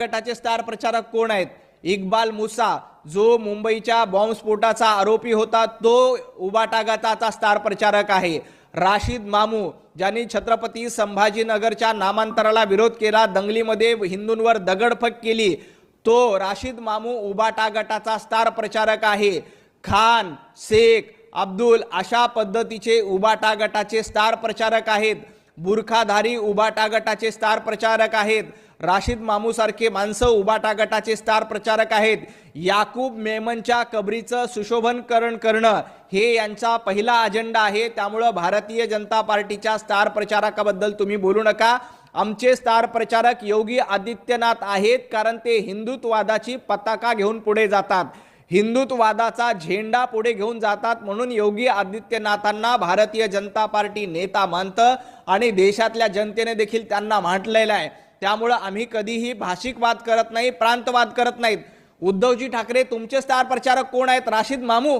गटाचे स्टार प्रचारक कोण आहेत? इक्बाल मुसा जो मुंबईच्या बॉम्बस्फोटाचा आरोपी होता तो उबाटा गटाचा स्टार प्रचारक आहे. राशीद मामू ज्यांनी छत्रपती संभाजीनगरच्या नामांतराला विरोध केला दंगलीमध्ये हिंदूंवर दगडफक केली तो राशीद मामू उबाटा गटाचा स्टार प्रचारक आहे. खान शेख अब्दुल अशा पद्धतीचे उबाटा गटाचे स्टार प्रचारक आहेत. बुरखाधारी उबाटा गटाचे स्टार प्रचारक आहेत. राशीद मामूसारखे माणसं उबाटा गटाचे स्टार प्रचारक आहेत. याकूब मेमनच्या कबरीचं सुशोभनकरण करणं हे यांचा पहिला अजेंडा आहे. त्यामुळं भारतीय जनता पार्टीच्या स्टार प्रचारकाबद्दल तुम्ही बोलू नका. आमचे स्टार प्रचारक योगी आदित्यनाथ आहेत कारण ते हिंदुत्ववादाची पताका घेऊन पुढे जातात. हिंदुत्ववादाचा झेंडा पुढे घेऊन जातात म्हणून योगी आदित्यनाथांना भारतीय जनता पार्टी नेता मानतं आणि देशातल्या जनतेने देखील त्यांना म्हटलेलं आहे. त्यामुळं आम्ही कधीही भाषिक वाद करत नाही प्रांतवाद करत नाहीत. उद्धवजी ठाकरे तुमचे स्टार प्रचारक कोण आहेत? राशीद मामू.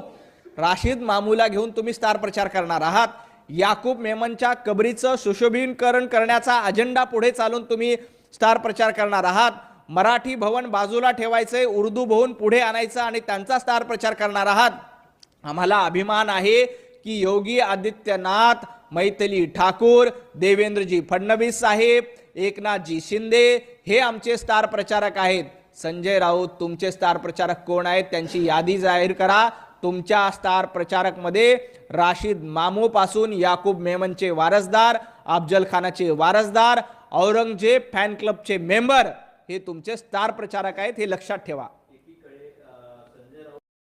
राशीद मामूला घेऊन तुम्ही स्टार प्रचार करणार आहात. याकूब मेमनच्या कबरीचं सुशोभीकरण करण्याचा अजेंडा पुढे चालून तुम्ही स्टार प्रचार करणार आहात. मराठी भवन बाजूला ठेवायचं उर्दू भवन पुढे आणायचं आणि त्यांचा स्टार प्रचार करणार आहात. आम्हाला अभिमान आहे की योगी आदित्यनाथ मैथिली ठाकूर देवेंद्रजी फडणवीस साहेब एकनाथजी शिंदे हे आमचे स्टार प्रचारक आहेत. संजय राऊत तुमचे स्टार प्रचारक कोण आहेत? त्यांची यादी जाहीर करा. तुमच्या स्टार प्रचारकमध्ये राशीद मामू पासून याकूब मेमनचे वारसदार अफजल खानाचे वारसदार औरंगजेब फॅन क्लबचे मेंबर हे तुमचे स्टार प्रचारक आहेत हे लक्षात ठेवा.